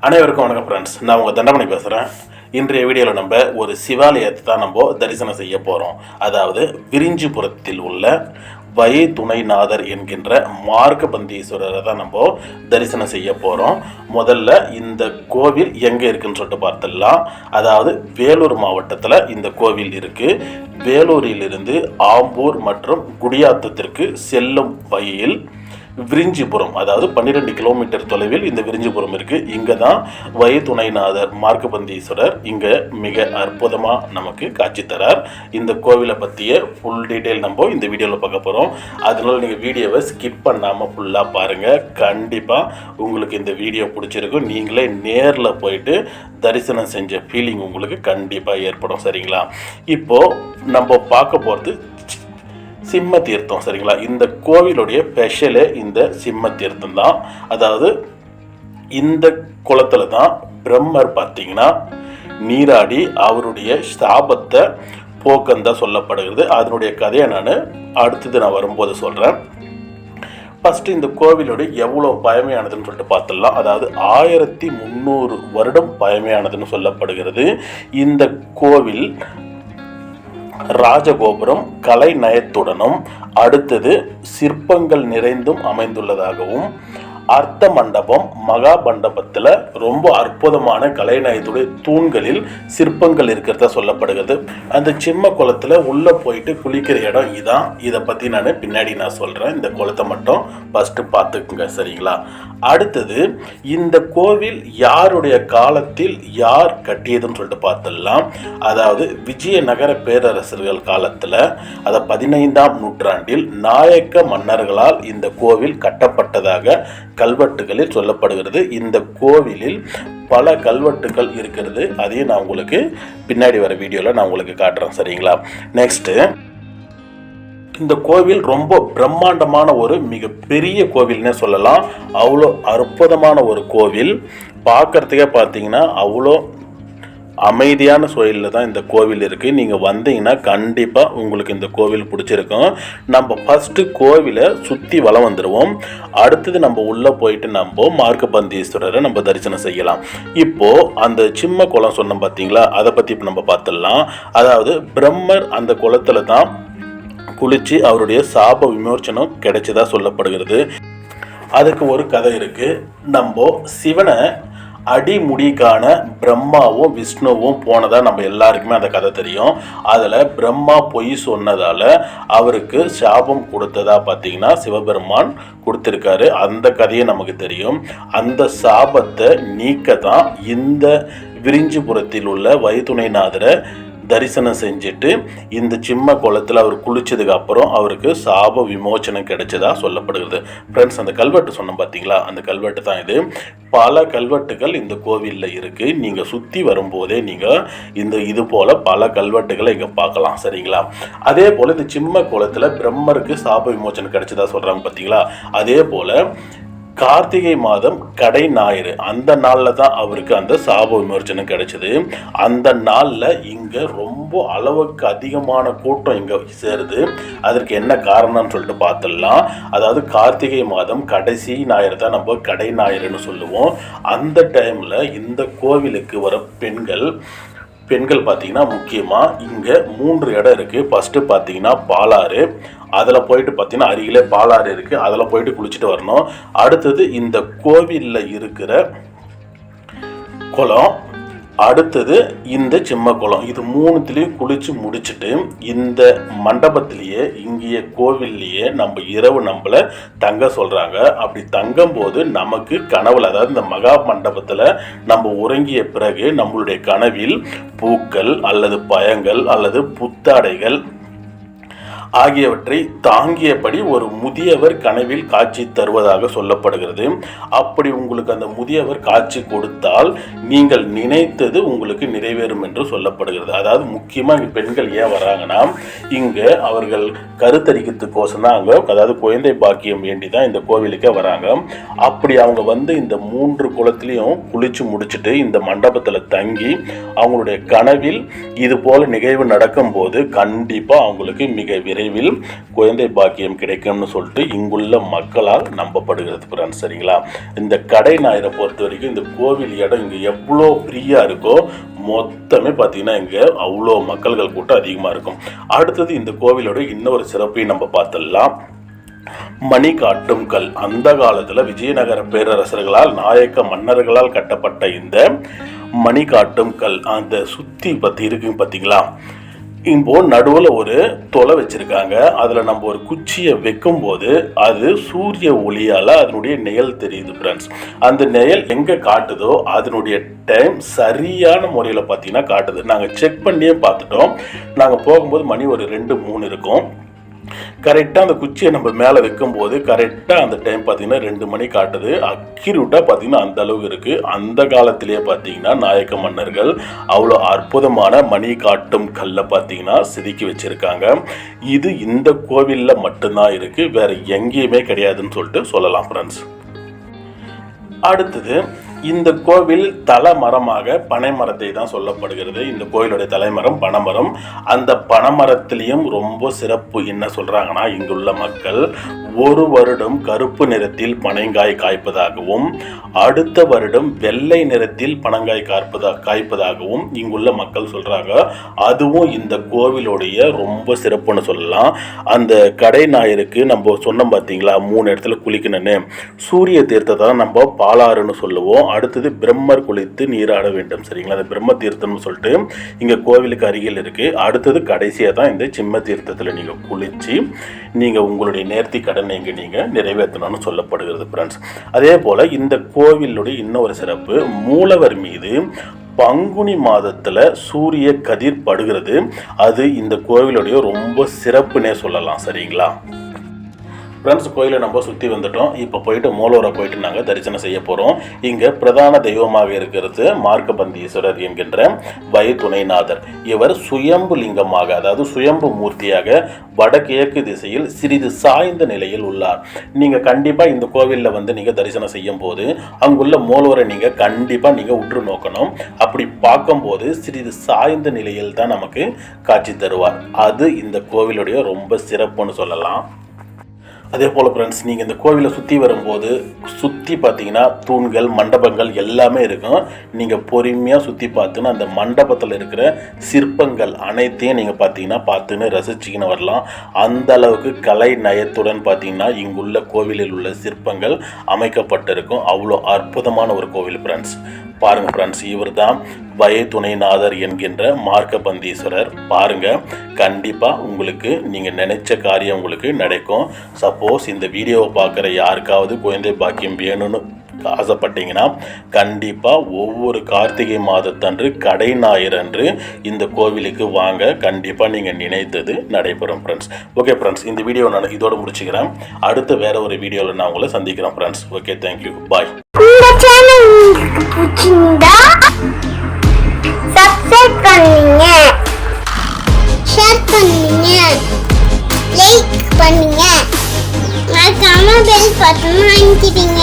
அனைவருக்கும் வணக்கம் ஃப்ரெண்ட்ஸ் நான் உங்கள் தண்டமணி பேசுகிறேன் இன்றைய வீடியோவில் நம்ம ஒரு சிவாலயத்தை தான் நம்ம தரிசனம் செய்ய போகிறோம் அதாவது விரிஞ்சிபுரத்தில் உள்ள வய துணைநாதர் என்கின்ற மார்க்கபந்தீஸ்வரரை தான் நம்ம தரிசனம் செய்ய போகிறோம் முதல்ல இந்த கோவில் எங்கே இருக்குன்னு சொல்லிட்டு பார்த்துடலாம். அதாவது வேலூர் மாவட்டத்தில் இந்த கோவில் இருக்குது வேலூரிலிருந்து ஆம்பூர் மற்றும் குடியாத்தத்திற்கு செல்லும் வழியில் விரிஞ்சிபுரம் அதாவது பன்னிரெண்டு கிலோமீட்டர் தொலைவில் இந்த விரிஞ்சிபுரம் இருக்குது இங்கே தான் வயதுணைநாதர் மார்க்கபந்தீஸ்வரர் இங்கே மிக அற்புதமாக நமக்கு காட்சி தரார். இந்த கோவிலை பற்றிய ஃபுல் டீட்டெயில் நம்ம இந்த வீடியோவில் பார்க்க போகிறோம் அதனால நீங்கள் வீடியோவை ஸ்கிப் பண்ணாமல் ஃபுல்லாக பாருங்கள் கண்டிப்பாக உங்களுக்கு இந்த வீடியோ பிடிச்சிருக்கும். நீங்களே நேரில் போயிட்டு தரிசனம் செஞ்ச ஃபீலிங் உங்களுக்கு கண்டிப்பாக ஏற்படும். சரிங்களா? இப்போது நம்ம பார்க்க போகிறது சிம்ம தீர்த்தம் சரிங்களா? இந்த கோவிலுடைய ஸ்பெஷலே இந்த சிம்ம தீர்த்தம் தான். அதாவது இந்த குளத்தில் தான் பிரம்மர் பார்த்தீங்கன்னா நீராடி அவருடைய ஸ்தாபத்தை போக்கந்தான் சொல்லப்படுகிறது. அதனுடைய கதையை நான் அடுத்தது நான் வரும்போது சொல்கிறேன் ஃபஸ்ட்டு இந்த கோவிலோட எவ்வளோ பழமையானதுன்னு சொல்லிட்டு பார்த்துடலாம். அதாவது ஆயிரத்தி முந்நூறு வருடம் பழமையானதுன்னு சொல்லப்படுகிறது. இந்த கோவில் ராஜகோபுரம் கலை நயத்துடனும் அடுத்தது சிற்பங்கள் நிறைந்தும் அமைந்துள்ளதாகவும் அர்த்த மண்டபம் மகா மண்டபத்தில் ரொம்ப அற்புதமான கலைநயத்துடைய தூண்களில் சிற்பங்கள் இருக்கிறதா சொல்லப்படுகிறது. அந்த சிம்ம குளத்தில் உள்ளே போயிட்டு குளிக்கிற இடம் இதான். இதை பற்றி நான் பின்னாடி நான் சொல்கிறேன் இந்த குளத்தை மட்டும் ஃபஸ்ட்டு பார்த்துக்குங்க சரிங்களா? அடுத்தது இந்த கோவில் யாருடைய காலத்தில் யார் கட்டியதுன்னு சொல்லிட்டு பார்த்துடலாம். அதாவது விஜயநகர பேரரசர்கள் காலத்தில் அதை பதினைந்தாம் நூற்றாண்டில் நாயக்க மன்னர்களால் இந்த கோவில் கட்டப்பட்டதாக கல்வெட்டுகளில் சொல்லப்படுகிறது. இந்த கோவிலில் பல கல்வெட்டுகள் இருக்கிறது. அதையும் நான் உங்களுக்கு பின்னாடி வர வீடியோவில் நான் உங்களுக்கு காட்டுறேன். சரிங்களா? நெக்ஸ்ட்டு இந்த கோவில் ரொம்ப பிரம்மாண்டமான ஒரு மிகப்பெரிய கோவில்னே சொல்லலாம். அவ்வளோ அற்புதமான ஒரு கோவில். பார்க்கறதுக்கே பார்த்தீங்கன்னா அவ்வளோ அமைதியான சூழலில் தான் இந்த கோவில் இருக்குது நீங்கள் வந்தீங்கன்னா கண்டிப்பாக உங்களுக்கு இந்த கோவில் பிடிச்சிருக்கும். நம்ம ஃபஸ்ட்டு கோவிலை சுற்றி வலம் வந்துடுவோம் அடுத்தது நம்ம உள்ளே போயிட்டு நம்ம மார்க்கபந்தீஸ்வரரை நம்ம தரிசனம் செய்யலாம். இப்போது அந்த சிம்ம குளம் சொன்னோம் பார்த்தீங்களா அதை பற்றி இப்போ நம்ம பார்த்துடலாம். அதாவது பிரம்மர் அந்த குளத்தில் தான் குளித்து அவருடைய சாப விமோச்சனம் கிடைச்சதா சொல்லப்படுகிறது. அதுக்கு ஒரு கதை இருக்குது நம்ம சிவனை அடிமுடிக்கான பிரம்மாவும் விஷ்ணுவும் போனதாக நம்ம எல்லாருக்குமே அந்த கதை தெரியும். அதில் பிரம்மா பொய் சொன்னதால் அவருக்கு சாபம் கொடுத்ததா பார்த்தீங்கன்னா சிவபெருமான் கொடுத்துருக்காரு. அந்த கதையை நமக்கு தெரியும். அந்த சாபத்தை நீக்க தான் இந்த விரிஞ்சிபுரத்தில் உள்ள வைத்துணைநாதரை தரிசனம் செஞ்சுட்டு இந்த சிம்ம குளத்தில் அவர் குளிச்சதுக்கு அப்புறம் அவருக்கு சாப விமோச்சனம் கிடைச்சதா சொல்லப்படுகிறது. ஃப்ரெண்ட்ஸ் அந்த கல்வெட்டு சொன்னோம் பார்த்தீங்களா அந்த கல்வெட்டு தான் இது. பல கல்வெட்டுகள் இந்த கோவிலில் இருக்குது நீங்கள் சுற்றி வரும்போதே நீங்கள் இந்த இது போல் பல கல்வெட்டுகளை இங்கே பார்க்கலாம் சரிங்களா? அதே போல் இந்த சிம்ம குளத்தில் பிரம்மருக்கு சாப விமோச்சனம் கிடைச்சதா சொல்கிறாங்க பார்த்தீங்களா அதே போல் கார்த்திகை மாதம் கடை ஞாயிறு. அந்த நாளில் தான் அவருக்கு அந்த சாப விமர்சனம் கிடைச்சது. அந்த நாளில் இங்கே ரொம்ப அளவுக்கு அதிகமான கூட்டம் இங்கே சேருது. அதற்கு என்ன காரணம்னு சொல்லிட்டு பார்த்துடலாம் அதாவது கார்த்திகை மாதம் கடைசி ஞாயிறு தான் நம்ம கடை ஞாயிறுன்னு சொல்லுவோம். அந்த டைமில் இந்த கோவிலுக்கு வர பெண்கள் பெண்கள் பார்த்தீங்கன்னா முக்கியமாக இங்கே மூன்று இடம் இருக்குது ஃபஸ்ட்டு பார்த்தீங்கன்னா பாலாறு. அதில் போயிட்டு பார்த்தீங்கன்னா அருகிலே பாலாறு இருக்குது அதில் போயிட்டு குளிச்சுட்டு வரணும். அடுத்தது இந்த கோவிலில் இருக்கிற குளம் அடுத்தது இந்த சிம்ம குளம் இது மூணுத்துலேயும் குளித்து முடிச்சுட்டு இந்த மண்டபத்திலேயே இங்கேயே கோவில்லையே நம்ம இரவு நம்மளை தங்க சொல்கிறாங்க அப்படி தங்கும்போது நமக்கு கனவுல அதாவது இந்த மகா மண்டபத்தில் நம்ம உறங்கிய பிறகு நம்மளுடைய கனவில் பூக்கள் அல்லது பயங்கள் அல்லது புத்தாடைகள் ஆகியவற்றை தாங்கியபடி ஒரு முதியவர் கனவில் காட்சி தருவதாக சொல்லப்படுகிறது. அப்படி உங்களுக்கு அந்த முதியவர் காட்சி கொடுத்தால் நீங்கள் நினைத்தது உங்களுக்கு நிறைவேறும் என்று சொல்லப்படுகிறது. அதாவது முக்கியமாக இங்கே பெண்கள் ஏன் வராங்கன்னா இங்கே அவர்கள் கருத்தரிக்கிறதுக்கோசம் தான் அங்கே அதாவது குழந்தை பாக்கியம் வேண்டி தான் இந்த கோவிலுக்கே வராங்க. அப்படி அவங்க வந்து இந்த மூன்று குளத்துலேயும் குளிச்சு முடிச்சுட்டு இந்த மண்டபத்தில் தங்கி அவங்களுடைய கனவில் இது போல நிகழ்வு நடக்கும்போது கண்டிப்பாக அவங்களுக்கு மிக விரைவில் விரைவில் குழந்தை பாக்கியம் கிடைக்கும்னு சொல்லிட்டு இங்குள்ள மக்களால் நம்பப்படுகிறது பிரான் சரிங்களா? இந்த கடை ஞாயிறை பொறுத்த வரைக்கும் இந்த கோவில் இடம் இங்கே எவ்வளோ ஃப்ரீயாக இருக்கோ மொத்தமே பார்த்தீங்கன்னா இங்கே அவ்வளோ மக்கள்கள் கூட்டம் அதிகமாக இருக்கும். அடுத்தது இந்த கோவிலோட இன்னொரு சிறப்பையும் நம்ம பார்த்துடலாம். மணி காட்டும் கல். அந்த காலத்தில் விஜயநகர பேரரசர்களால் நாயக்க மன்னர்களால் கட்டப்பட்ட இந்த மணி காட்டும் கல். அந்த சுத்தி பத்தி இருக்கு பார்த்தீங்களா இப்போ நடுவில் ஒரு தொலை வச்சுருக்காங்க. அதில் நம்ம ஒரு குச்சியை வைக்கும்போது அது சூரிய ஒளியால் அதனுடைய நிழல் தெரியுது ஃப்ரெண்ட்ஸ் அந்த நிழல் எங்கே காட்டுதோ அதனுடைய டைம் சரியான முறையில் பார்த்தீங்கன்னா காட்டுது. நாங்கள் செக் பண்ணியே பார்த்துட்டோம். நாங்கள் போகும்போது மணி ஒரு ரெண்டு மூணு இருக்கும். கரெக்டாக அந்த குச்சியை நம்ம மேலே வைக்கும்போது கரெக்டாக அந்த டைம் பார்த்தீங்கன்னா ரெண்டு மணி காட்டுது. அக்யூரேட்டாக பார்த்தீங்கன்னா அந்த அளவுக்கு இருக்குது அந்த காலத்திலேயே பார்த்தீங்கன்னா நாயக்க மன்னர்கள் அவ்வளோ அற்புதமான மணி காட்டும் கல்லை பார்த்தீங்கன்னா செதுக்கி வச்சுருக்காங்க. இது இந்த கோவிலில் மட்டும்தான் இருக்குது வேறு எங்கேயுமே கிடையாதுன்னு சொல்லிட்டு சொல்லலாம் ஃப்ரெண்ட்ஸ் அடுத்தது இந்த கோவில் தலமரமாக பனைமரத்தை தான் சொல்லப்படுகிறது. இந்த கோவிலுடைய தலைமரம் பனைமரம். அந்த பனைமரத்திலையும் ரொம்ப சிறப்பு என்ன சொல்கிறாங்கன்னா இங்குள்ள மக்கள் ஒரு வருடம் கருப்பு நிறத்தில் பனைங்காய் காய்ப்பதாகவும் அடுத்த வருடம் வெள்ளை நிறத்தில் பனங்காய் காய்ப்பதா காய்ப்பதாகவும் இங்குள்ள மக்கள் சொல்கிறாங்க அதுவும் இந்த கோவிலுடைய ரொம்ப சிறப்புன்னு சொல்லலாம். அந்த கடை ஞாயிறுக்கு நம்ம சொன்னோம் பார்த்தீங்களா மூணு இடத்துல குளிக்கணும்னு. சூரிய தீர்த்தத்தை தான் நம்ம பாலாறுன்னு சொல்லுவோம். அடுத்தது பிரம்மர் குளித்து நீராட வேண்டும். சரிங்களா? அந்த பிரம்ம தீர்த்தம்னு சொல்லிட்டு இங்கே கோவிலுக்கு அருகில் இருக்குது அடுத்தது கடைசியாக தான் இந்த சிம்ம தீர்த்தத்தில் நீங்கள் குளித்து நீங்கள் உங்களுடைய நேர்த்தி கடனை இங்கே நீங்கள் நிறைவேற்றணும்னு சொல்லப்படுகிறது ஃப்ரெண்ட்ஸ் அதே போல் இந்த கோவிலுடைய இன்னொரு சிறப்பு மூலவர் மீது பங்குனி மாதத்தில் சூரிய கதிர் படுகிறது. அது இந்த கோவிலுடைய ரொம்ப சிறப்புனே சொல்லலாம். சரிங்களா? ஃப்ரெண்ட்ஸ் கோயிலை நம்ம சுற்றி வந்துட்டோம். இப்போ போயிட்டு மூலவரை போயிட்டு நாங்கள் தரிசனம் செய்ய போகிறோம் இங்கே பிரதான தெய்வமாக இருக்கிறது மார்க்கபந்தீஸ்வரர் என்கின்ற வயதுணைநாதர் இவர் சுயம்பு லிங்கமாக அதாவது சுயம்பு மூர்த்தியாக வடகிழக்கு திசையில் சிறிது சாய்ந்த நிலையில் உள்ளார். நீங்கள் கண்டிப்பாக இந்த கோவிலில் வந்து நீங்கள் தரிசனம் செய்யும் போது அங்குள்ள மூலவரை நீங்கள் கண்டிப்பாக நீங்கள் உற்று நோக்கணும். அப்படி பார்க்கும்போது சிறிது சாய்ந்த நிலையில் தான் நமக்கு காட்சி தருவார். அது இந்த கோவிலுடைய ரொம்ப சிறப்புன்னு சொல்லலாம். அதே போல் ஃப்ரெண்ட்ஸ் நீங்கள் இந்த கோவிலை சுற்றி வரும்போது சுற்றி பார்த்தீங்கன்னா தூண்கள் மண்டபங்கள் எல்லாமே இருக்கும். நீங்கள் பொறுமையாக சுற்றி பார்த்துன்னு அந்த மண்டபத்தில் இருக்கிற சிற்பங்கள் அனைத்தையும் நீங்கள் பார்த்தீங்கன்னா பார்த்துன்னு ரசிச்சிக்கின்னு வரலாம். அந்த அளவுக்கு கலை நயத்துடன் பார்த்தீங்கன்னா இங்குள்ள கோவிலில் உள்ள சிற்பங்கள் அமைக்கப்பட்டிருக்கும். அவ்வளோ அற்புதமான ஒரு கோவில் ஃப்ரெண்ட்ஸ் பாருங்கள் ஃப்ரெண்ட்ஸ் இவர் தான் வய துணைநாதர் என்கின்ற மார்க்கபந்தீஸ்வரர் பாருங்க கண்டிப்பாக உங்களுக்கு நீங்கள் நினைச்ச காரியம் உங்களுக்கு நடக்கும். சப்போஸ் இந்த வீடியோவை பார்க்குற யாருக்காவது குழந்தை பாக்கியம் வேணும்னு ஆசைப்பட்டீங்கன்னா கண்டிப்பாக ஒவ்வொரு கார்த்திகை மாதத்தன்று கடை ஞாயிறன்று இந்த கோவிலுக்கு வாங்க. கண்டிப்பாக நீங்கள் நினைத்தது நடைபெறும் ஃப்ரெண்ட்ஸ் ஓகே ஃப்ரெண்ட்ஸ் இந்த வீடியோ நான் இதோட முடிச்சுக்கிறேன். அடுத்து வேற ஒரு வீடியோவில் நான் உங்களை சந்திக்கிறேன் friends okay thank you bye like வாங்கிக்கிட்டீங்க